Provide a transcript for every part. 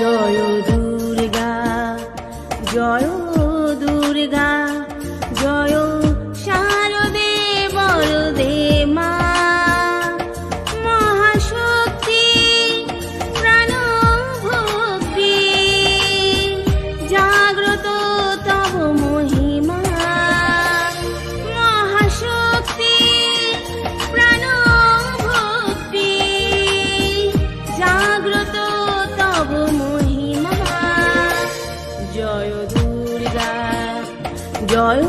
জয় দুর্গা জয় জয়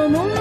como un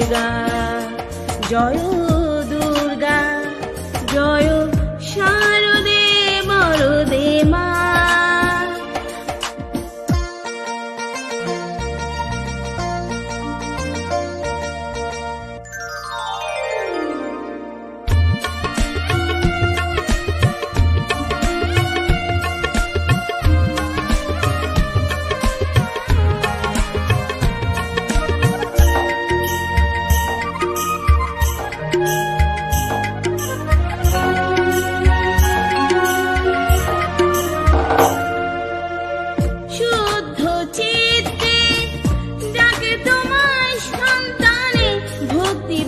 Durga জয় দুর্গা জয় সাই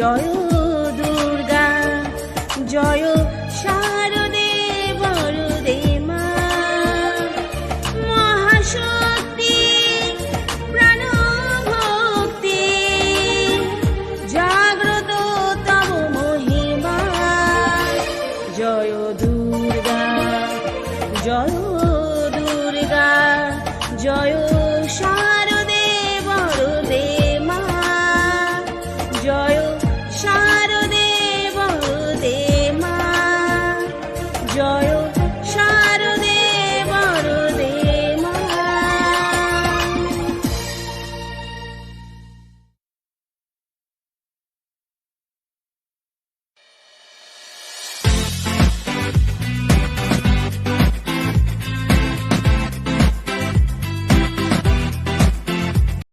জয় দুর্গা, জয় শারদে বরদে মা। মহাশক্তি প্রাণ ভক্তি জাগ্রত তব মহিমা। জয় দুর্গা জয় দুর্গা, জয়